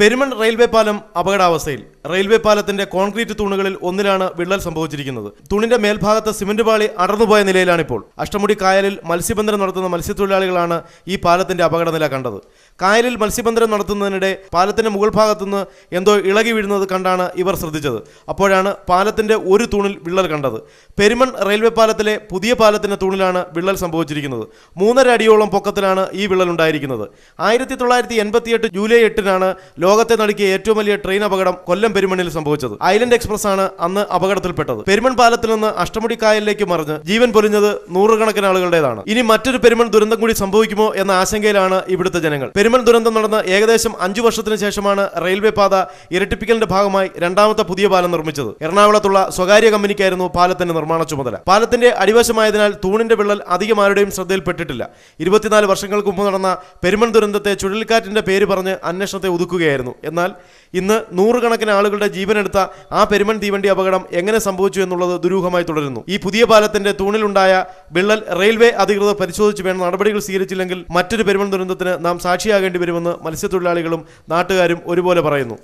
Perumon railway പാലം അപകടാവസ്ഥയിൽ. Railway പാലത്തിന്റെ concrete തൂണുകളിൽ ഒന്നിലാണ് വിള്ളൽ സംഭവിച്ചിരിക്കുന്നത്. തൂണിന്റെ മേൽഭാഗത്ത് സിമന്റ് പാളി അടർന്നുപോയ നിലയിലാണിപ്പോൾ. അഷ്ടമുടി കായലിൽ മത്സ്യബന്ധനം നടത്തുന്ന മത്സ്യത്തൊഴിലാളികളാണ് ഈ പാലത്തിന്റെ അപകടനില കണ്ടത്. കായലിൽ മത്സ്യബന്ധനം നടത്തുന്നതിനിടെ പാലത്തിന്റെ മുകൾ ഭാഗത്തുനിന്ന് എന്തോ ഇളകി വീഴുന്നത് കണ്ടാണ് ഇവർ ശ്രദ്ധിച്ചത്. അപ്പോഴാണ് പാലത്തിന്റെ ഒരു തൂണിൽ വിള്ളൽ കണ്ടത്. പെരുമൺ റെയിൽവേ പാലത്തിലെ പുതിയ പാലത്തിന്റെ തൂണിലാണ് വിള്ളൽ സംഭവിച്ചിരിക്കുന്നത്. മൂന്നര അടിയോളം പൊക്കത്തിലാണ് ഈ വിള്ളൽ ഉണ്ടായിരിക്കുന്നത്. ആയിരത്തി തൊള്ളായിരത്തി എൺപത്തിയെട്ട് ജൂലൈ എട്ടിനാണ് ലോകത്തെ നടുക്കിയ ഏറ്റവും വലിയ ട്രെയിൻ അപകടം കൊല്ലം പെരുമണിൽ സംഭവിച്ചത്. ഐലൻഡ് എക്സ്പ്രസ് ആണ് അന്ന് അപകടത്തിൽപ്പെട്ടത്. പെരുമൺ പാലത്തിൽ നിന്ന് അഷ്ടമുടി കായലിലേക്ക് മറിഞ്ഞ് ജീവൻ പൊലിഞ്ഞത് നൂറുകണക്കിന് ആളുകളുടേതാണ്. ഇനി മറ്റൊരു പെരുമൺ ദുരന്തം കൂടി സംഭവിക്കുമോ എന്ന ആശങ്കയിലാണ് ഇവിടുത്തെ ജനങ്ങൾ. പെരുമൺ ദുരന്തം നടന്ന് ഏകദേശം അഞ്ചു വർഷത്തിന് ശേഷമാണ് റെയിൽവേ പാത ഇരട്ടിപ്പിക്കലിന്റെ ഭാഗമായി രണ്ടാമത്തെ പുതിയ പാലം നിർമ്മിച്ചത്. എറണാകുളത്തുള്ള സ്വകാര്യ കമ്പനിക്കായിരുന്നു പാലത്തിന്റെ നിർമ്മാണ ചുമതല. പാലത്തിന്റെ അടിവശമായതിനാൽ തൂണിന്റെ വിള്ളൽ അധികം ആരുടെയും ശ്രദ്ധയിൽപ്പെട്ടിട്ടില്ല. ഇരുപത്തിനാല് വർഷങ്ങൾക്ക് മുമ്പ് നടന്ന പെരുമൺ ദുരന്തത്തെ ചുഴലിക്കാറ്റിന്റെ പേര് പറഞ്ഞ് അന്വേഷണത്തെ ഒതുക്കുകയായിരുന്നു. എന്നാൽ ഇന്ന് നൂറുകണക്കിന് ആളുകളുടെ ജീവനെടുത്ത ആ പെരുമൺ തീവണ്ടി അപകടം എങ്ങനെ സംഭവിച്ചു എന്നുള്ളത് ദുരൂഹമായി തുടരുന്നു. ഈ പുതിയ പാലത്തിന്റെ തൂണിലുണ്ടായ വിള്ളൽ റെയിൽവേ അധികൃതർ പരിശോധിച്ച് വേണം നടപടികൾ സ്വീകരിച്ചില്ലെങ്കിൽ മറ്റൊരു പെരുമൺ ദുരന്തത്തിന് നാം സാക്ഷിയാകേണ്ടി വരുമെന്ന് മത്സ്യത്തൊഴിലാളികളും നാട്ടുകാരും ഒരുപോലെ പറയുന്നു.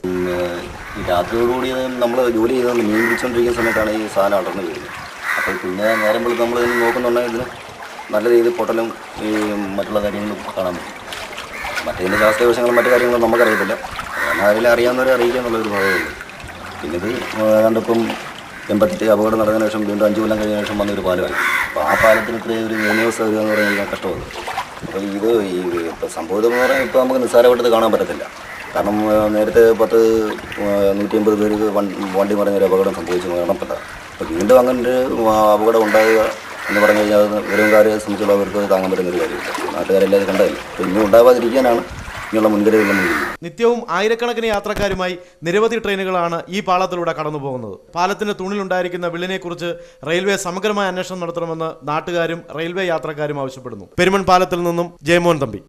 രാത്രിയോടുകൂടി നമ്മൾ ജോലി ചെയ്ത് മീൻ സമയത്താണ് ഈ സാധനം അടർന്നു വീഴുന്നത്. അപ്പോൾ പിന്നെ നേരം വെളുത്ത് നമ്മൾ നോക്കുന്നുണ്ടെങ്കിൽ ഇതിന് നല്ല രീതിയിൽ പൊട്ടലും ഈ മറ്റുള്ള കാര്യങ്ങളും കാണാൻ പറ്റും. മറ്റേതിന്റെ ശാസ്ത്രവശങ്ങളും മറ്റു കാര്യങ്ങളും നമുക്കറിയത്തില്ല. ആരെങ്കിലും അറിയാവുന്നവരെ അറിയിക്കുക എന്നുള്ളൊരു ഭാഗമുള്ളൂ പിന്നെ ഇത് കണ്ടിപ്പം എൺപത്തെട്ട് അപകടം നടന്നതിന് ശേഷം വീണ്ടും അഞ്ച് കൊല്ലം കഴിഞ്ഞ ശേഷം വന്നൊരു പാലമായി അപ്പോൾ ആ പാലത്തിന് ഇത്രയും ഒരു മൂന്ന് ദിവസം വരിക എന്ന് പറഞ്ഞാൽ കഷ്ടമാണ്. അപ്പോൾ ഇത് ഈ ഇപ്പോൾ സംഭവം എന്ന് പറഞ്ഞാൽ ഇപ്പോൾ നമുക്ക് നിസ്സാരമായിട്ട് കാണാൻ പറ്റത്തില്ല. കാരണം നേരത്തെ പത്ത് നൂറ്റി അമ്പത് പേർക്ക് വണ്ടി മറിഞ്ഞൊരു അപകടം സംഭവിച്ചു മരണപ്പെട്ട. അപ്പോൾ വീണ്ടും അങ്ങനെ ഒരു അപകടം ഉണ്ടാകുക എന്ന് പറഞ്ഞു കഴിഞ്ഞാൽ വെറുംകാരെ സംബന്ധിച്ചുള്ള അവർക്ക് താങ്ങാൻ പറ്റുന്ന ഒരു കാര്യമില്ല. നാട്ടുകാരെല്ലാം കണ്ടതല്ല? അപ്പോൾ ഇനി ഉണ്ടാവാതിരിക്കാനാണ് നിത്യവും ആയിരക്കണക്കിന് യാത്രക്കാരുമായി നിരവധി ട്രെയിനുകളാണ് ഈ പാലത്തിലൂടെ കടന്നു പോകുന്നത്. പാലത്തിന്റെ തൂണിലുണ്ടായിരിക്കുന്ന വിള്ളിനെക്കുറിച്ച് റെയിൽവേ സമഗ്രമായ അന്വേഷണം നടത്തണമെന്ന് നാട്ടുകാരും റെയിൽവേ യാത്രക്കാരും ആവശ്യപ്പെടുന്നു. പെരുമൺ പാലത്തിൽ നിന്നും ജയമോൻ തമ്പി.